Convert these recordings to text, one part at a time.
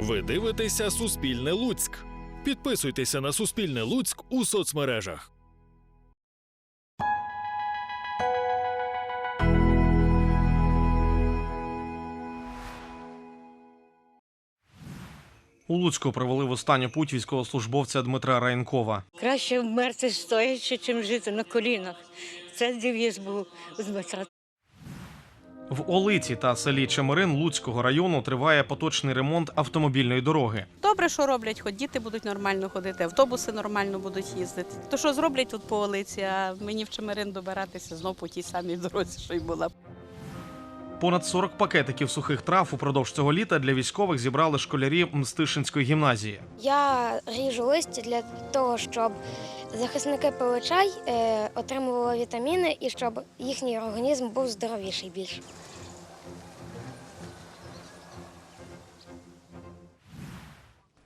Ви дивитеся Суспільне Луцьк. Підписуйтеся на Суспільне Луцьк у соцмережах. У Луцьку провели в останню путь військовослужбовця Дмитра Раєнкова. Краще вмерти стоячи, чим жити на колінах. Це девіз був у Дмитра. В Олиці та селі Чемерин Луцького району триває поточний ремонт автомобільної дороги. Добре, що роблять, хоч діти будуть нормально ходити, автобуси нормально будуть їздити. То що зроблять тут по Олиці, а мені в Чемерин добиратися знов по тій самій дорозі, що й була. Понад 40 пакетиків сухих трав упродовж цього літа для військових зібрали школярі Мстишинської гімназії. Я ріжу листя для того, щоб захисники пили чай, е, отримували вітаміни і щоб їхній організм був здоровіший більше.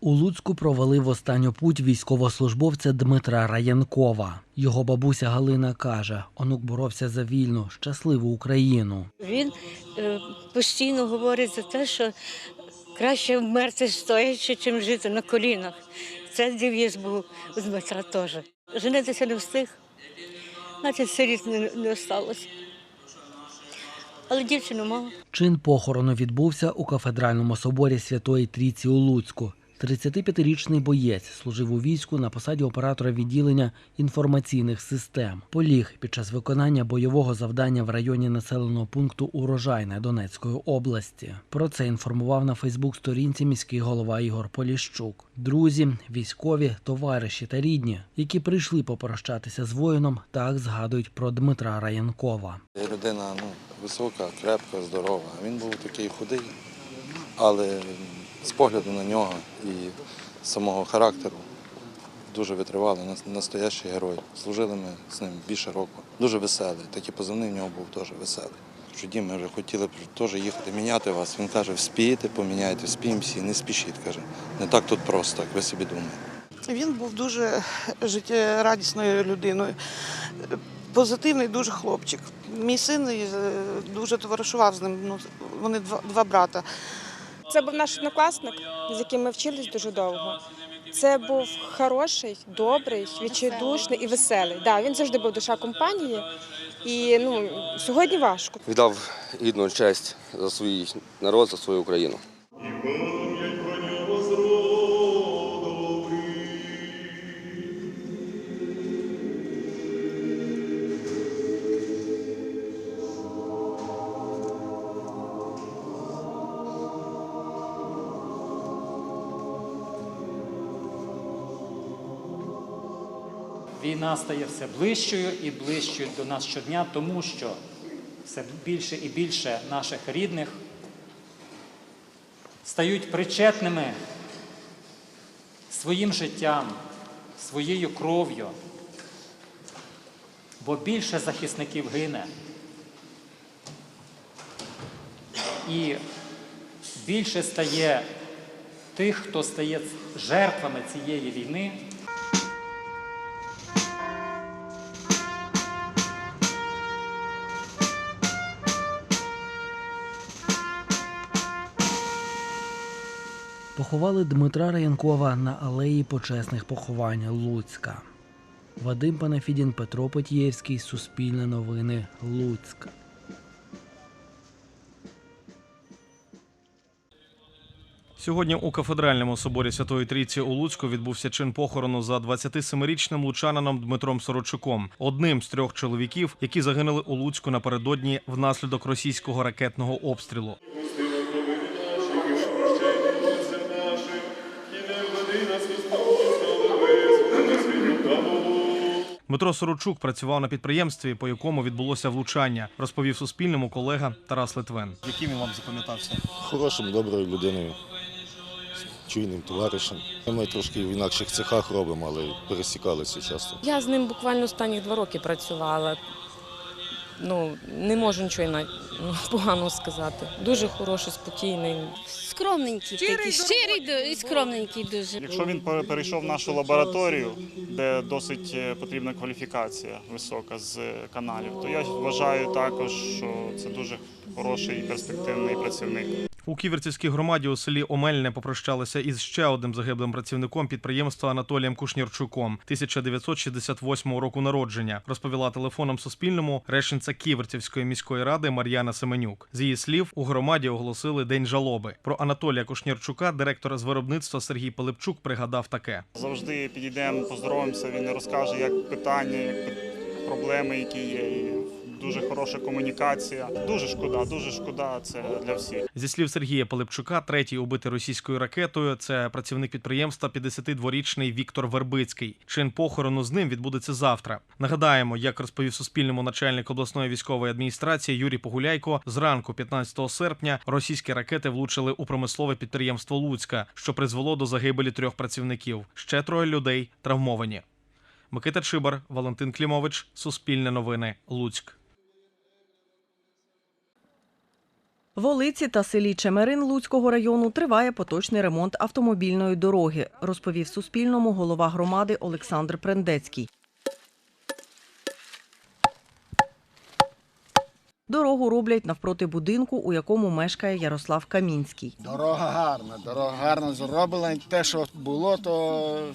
У Луцьку провели в останню путь військовослужбовця Дмитра Раянкова. Його бабуся Галина каже: онук боровся за вільну, щасливу Україну. Він е, постійно говорить за те, що краще вмерти стоячи, чим жити на колінах. Це девіз був у Дмитра теж. Женитися не встиг, значить сиріт не, не осталося. Але дівчину мав. Чин похорону відбувся у кафедральному соборі Святої Трійці у Луцьку. 35-річний боєць служив у війську на посаді оператора відділення інформаційних систем. Поліг під час виконання бойового завдання в районі населеного пункту Урожайне Донецької області. Про це інформував на Фейсбук-сторінці міський голова Ігор Поліщук. Друзі, військові, товариші та рідні, які прийшли попрощатися з воїном, так згадують про Дмитра Раєнкова. Людина ну, висока, крепка, здорова. Він був такий худий, але з погляду на нього і самого характеру дуже витривалий, настоящий герой. Служили ми з ним більше року. Дуже веселий. Такий позивний в нього був теж веселий. «Дім, ми вже хотіли б теж їхати міняти вас. Він каже, вспієте, поміняйте, спіємо всі, не спішіть. каже. Не так тут просто, як ви собі думаєте. Він був дуже життєрадісною людиною. Позитивний дуже хлопчик. Мій син е, дуже товаришував з ним. Ну, вони два брата. Це був наш однокласник, з яким ми вчились дуже довго. Це був хороший, добрий, відчайдушний і веселий. Да, він завжди був душа компанії. І ну, сьогодні важко. віддав гідну честь за свій народ, за свою Україну. Війна стає все ближчою і ближчою до нас щодня, тому що все більше і більше наших рідних стають причетними своїм життям, своєю кров'ю, бо більше захисників гине. І більше стає тих, хто стає жертвами цієї війни. Поховали Дмитра Раянкова на алеї почесних поховань Луцька. Вадим Панафідін, Петро Потієвський, Суспільне новини, Луцьк. Сьогодні у кафедральному соборі Святої Трійці у Луцьку відбувся чин похорону за 27-річним лучанином Дмитром Сорочуком, одним з трьох чоловіків, які загинули у Луцьку напередодні внаслідок російського ракетного обстрілу. Дмитро Сорочук працював на підприємстві, по якому відбулося влучання, розповів Суспільному колега Тарас Литвин. Яким він вам запам'ятався? Хорошим, доброю людиною, чуйним товаришем. Ми трошки в інакших цехах робимо, але пересікалися часто. Я з ним буквально останні два роки працювала. Ну, не можу нічого ну, поганого сказати. Дуже хороший, спокійний. Скромненький такий, щирий і скромненький дуже. Якщо він перейшов в нашу лабораторію, де досить е, потрібна кваліфікація висока з е, каналів, то я вважаю також, що це дуже хороший і перспективний працівник. У Ківерцівській громаді у селі Омельне попрощалися із ще одним загиблим працівником підприємства Анатолієм Кушнірчуком 1968 року народження. Розповіла телефоном Суспільному речниця Ківерцівської міської ради Мар'яна Семенюк. З її слів у громаді оголосили день жалоби. Про Анатолія Кушнірчука директор з виробництва Сергій Пилипчук пригадав таке. Завжди підійдемо, поздороваємося, він розкаже, як питання, як проблеми, які є. Дуже хороша комунікація. Дуже шкода, дуже шкода. Це для всіх. Зі слів Сергія Пилипчука, третій убитий російською ракетою це працівник підприємства 52-річний Віктор Вербицький. Чин похорону з ним відбудеться завтра. Нагадаємо, як розповів Суспільному начальник обласної військової адміністрації Юрій Погуляйко, зранку 15 серпня російські ракети влучили у промислове підприємство Луцька, що призвело до загибелі трьох працівників. Ще троє людей травмовані. Микита Чибар, Валентин Клімович, Суспільне новини, Луцьк. В Олиці та селі Чемерин Луцького району триває поточний ремонт автомобільної дороги, розповів Суспільному голова громади Олександр Прендецький. Дорогу роблять навпроти будинку, у якому мешкає Ярослав Камінський. Дорога гарна, дорога гарно зроблена. Те, що було, то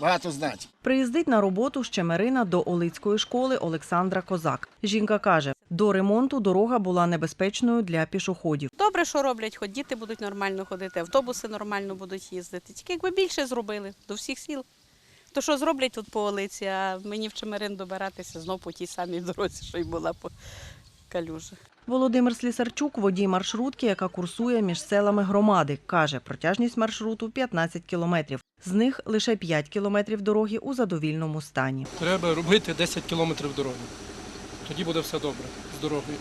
багато значить. Приїздить на роботу з Чемерина до Олицької школи Олександра Козак. Жінка каже, до ремонту дорога була небезпечною для пішоходів. Добре, що роблять, хоч діти будуть нормально ходити, автобуси нормально будуть їздити. Тільки якби більше зробили до всіх сіл. То що зроблять тут по Олиці, а мені в Чемерин добиратися знов по тій самій дорозі, що й була по калюжах. Володимир Слісарчук, водій маршрутки, яка курсує між селами громади, каже, протяжність маршруту 15 кілометрів. З них лише 5 кілометрів дороги у задовільному стані. Треба робити 10 кілометрів дороги. Тоді буде все добре з дорогою.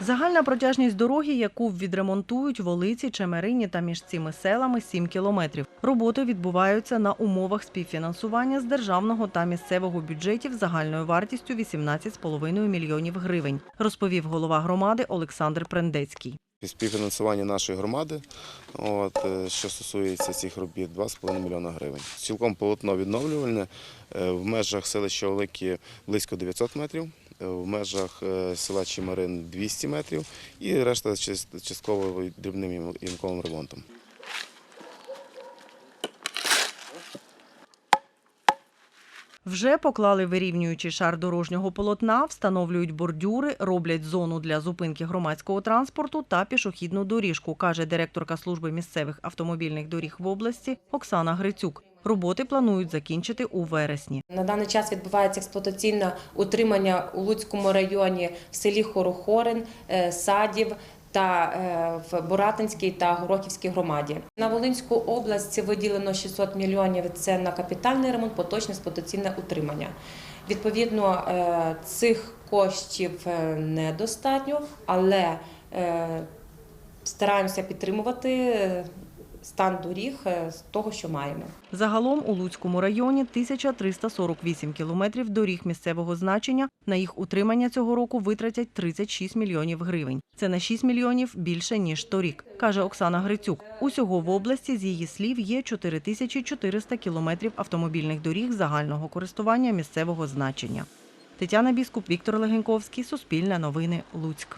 Загальна протяжність дороги, яку відремонтують в Олиці, Чемерині та між цими селами 7 кілометрів. Роботи відбуваються на умовах співфінансування з державного та місцевого бюджетів загальною вартістю 18,5 мільйонів гривень, розповів голова громади Олександр Прендецький. Співфінансування нашої громади, от, е, що стосується цих робіт, 2,5 мільйона гривень. Цілком полотно відновлювальне е, в межах селища Олики близько 900 метрів, е, в межах села Чимарин 200 метрів і решта частково дрібним ямковим ремонтом. Вже поклали вирівнюючий шар дорожнього полотна, встановлюють бордюри, роблять зону для зупинки громадського транспорту та пішохідну доріжку, каже директорка служби місцевих автомобільних доріг в області Оксана Грицюк. Роботи планують закінчити у вересні. На даний час відбувається експлуатаційне утримання у Луцькому районі в селі Хорохорин, е, Садів та е, в Боратинській та Горохівській громаді. На Волинську область виділено 600 мільйонів. Це на капітальний ремонт, поточне експлуатаційне утримання. Відповідно, е, цих коштів е, недостатньо, але стараємося підтримувати стан доріг е, з того, що маємо. Загалом у Луцькому районі 1348 кілометрів доріг місцевого значення. На їх утримання цього року витратять 36 мільйонів гривень. Це на 6 мільйонів більше ніж торік, каже Оксана Грицюк. Усього в області, з її слів, є 4400 кілометрів автомобільних доріг загального користування місцевого значення. Тетяна Біскуп, Віктор Легеньковський, Суспільне новини, Луцьк.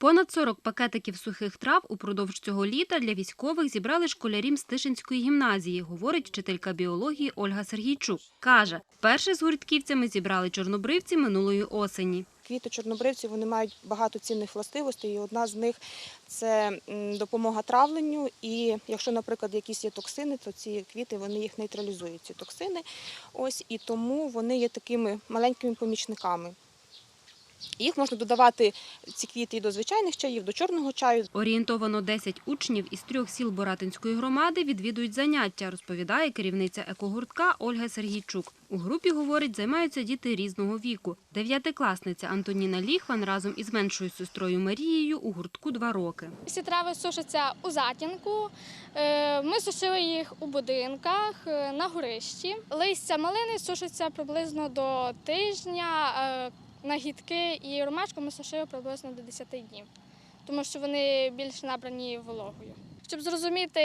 Понад 40 пакетиків сухих трав упродовж цього літа для військових зібрали школярі Мстишинської гімназії, говорить вчителька біології Ольга Сергійчук. Каже, перший з гуртківцями зібрали чорнобривці минулої осені. Квіти чорнобривців вони мають багато цінних властивостей, і одна з них це допомога травленню. І якщо, наприклад, якісь є токсини, то ці квіти вони їх нейтралізують, ці токсини. Ось і тому вони є такими маленькими помічниками. Їх можна додавати ці квіти і до звичайних чаїв, до чорного чаю. Орієнтовано 10 учнів із трьох сіл Боратинської громади відвідують заняття, розповідає керівниця екогуртка Ольга Сергійчук. У групі, говорить, займаються діти різного віку. Дев'ятикласниця Антоніна Ліхван разом із меншою сестрою Марією у гуртку два роки. Всі трави сушаться у затінку. Е, Ми сушили їх у будинках е, на горищі. Листя малини сушиться приблизно до тижня. Е, Нагідки і ромашку ми сушили приблизно до 10 днів, тому що вони більш набрані вологою. Щоб зрозуміти,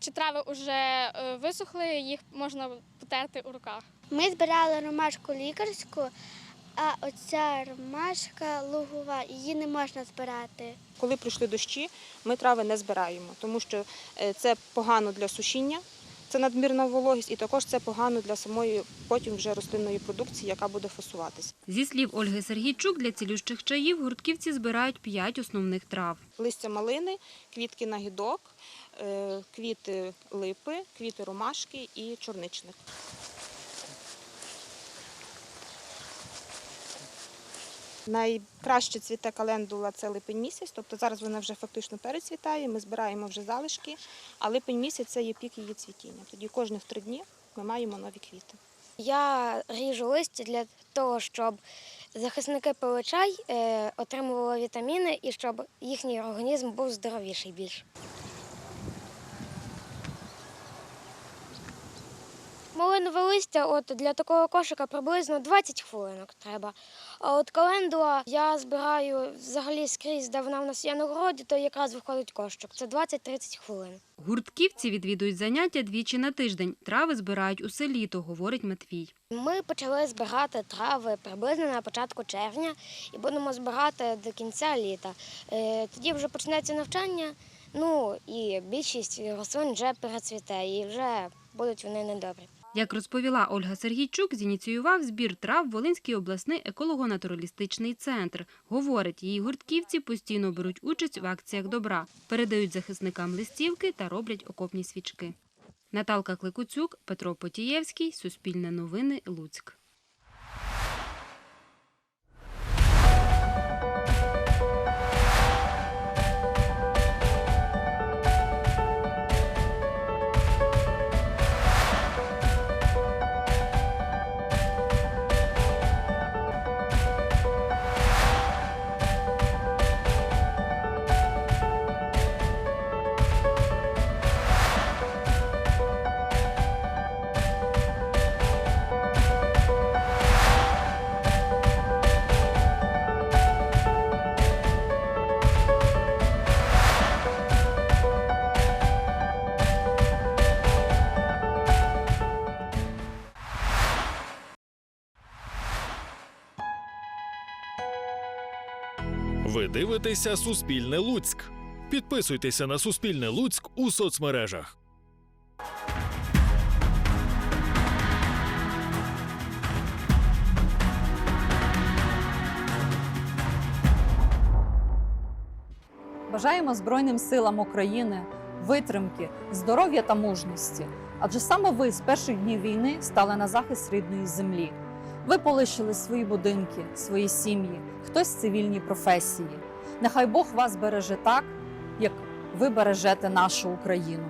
чи трави вже висохли, їх можна потерти у руках. Ми збирали ромашку лікарську, а оця ромашка лугова, її не можна збирати. Коли прийшли дощі, ми трави не збираємо, тому що е, це погано для сушіння, це надмірна вологість, і також це погано для самої потім вже рослинної продукції, яка буде фасуватися. Зі слів Ольги Сергійчук, для цілющих чаїв гуртківці збирають п'ять основних трав. Листя малини, квітки нагідок, е, квіти липи, квіти ромашки і чорничник. Найкраще цвіте календула це липень місяць, тобто зараз вона вже фактично перецвітає, ми збираємо вже залишки, а липень місяць це є пік її цвітіння. Тоді кожних три дні ми маємо нові квіти. Я ріжу листя для того, щоб захисники пилочай е, отримували вітаміни і щоб їхній організм був здоровіший більш. Малинове листя от для такого кошика приблизно 20 хвилинок треба. А от календула я збираю взагалі скрізь, де вона в нас є на городі, то якраз виходить кошик. Це 20-30 хвилин. Гуртківці відвідують заняття двічі на тиждень. Трави збирають усе літо, говорить Матвій. Ми почали збирати трави приблизно на початку червня і будемо збирати до кінця літа. Е, Тоді вже почнеться навчання, ну і більшість рослин вже перецвіте і вже будуть вони недобрі. Як розповіла Ольга Сергійчук, зініціював збір трав Волинський обласний еколого-натуралістичний центр. Говорить, її гуртківці постійно беруть участь в акціях добра, передають захисникам листівки та роблять окопні свічки. Наталка Кликуцюк, Петро Потієвський, Суспільне новини, Луцьк. Дивитеся Суспільне Луцьк. Підписуйтеся на Суспільне Луцьк у соцмережах. Бажаємо Збройним силам України витримки, здоров'я та мужності. Адже саме ви з перших днів війни стали на захист рідної землі. Ви полишили свої будинки, свої сім'ї, хтось цивільні професії. Нехай Бог вас береже так, як ви бережете нашу Україну.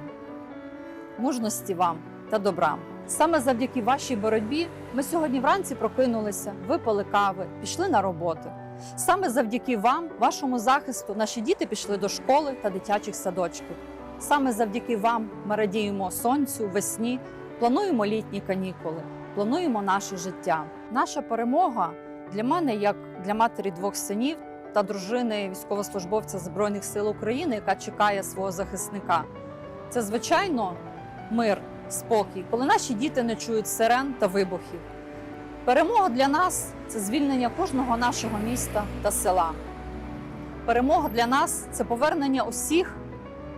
Мужності вам та добра. Саме завдяки вашій боротьбі ми сьогодні вранці прокинулися, випили кави, пішли на роботу. Саме завдяки вам, вашому захисту, наші діти пішли до школи та дитячих садочків. Саме завдяки вам ми радіємо сонцю, весні, плануємо літні канікули, плануємо наше життя. Наша перемога для мене, як для матері двох синів та дружини військовослужбовця Збройних сил України, яка чекає свого захисника. Це звичайно мир, спокій, коли наші діти не чують сирен та вибухів. Перемога для нас це звільнення кожного нашого міста та села. Перемога для нас це повернення усіх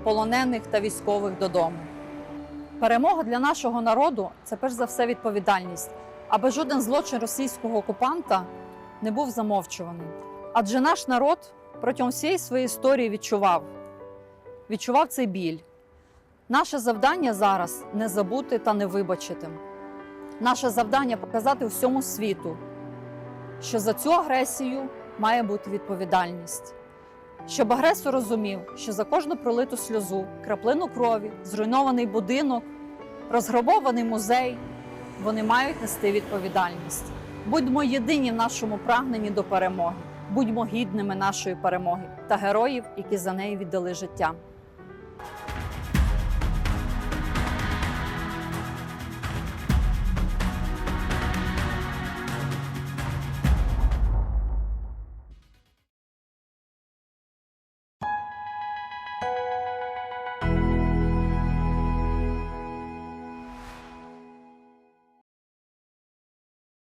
полонених та військових додому. Перемога для нашого народу це перш за все відповідальність, аби жоден злочин російського окупанта не був замовчуваний. Адже наш народ протягом всієї своєї історії відчував, відчував цей біль. Наше завдання зараз не забути та не вибачити. Наше завдання показати всьому світу, що за цю агресію має бути відповідальність. Щоб агресор розумів, що за кожну пролиту сльозу, краплину крові, зруйнований будинок, розграбований музей, вони мають нести відповідальність. Будьмо єдині в нашому прагненні до перемоги, будьмо гідними нашої перемоги та героїв, які за неї віддали життя.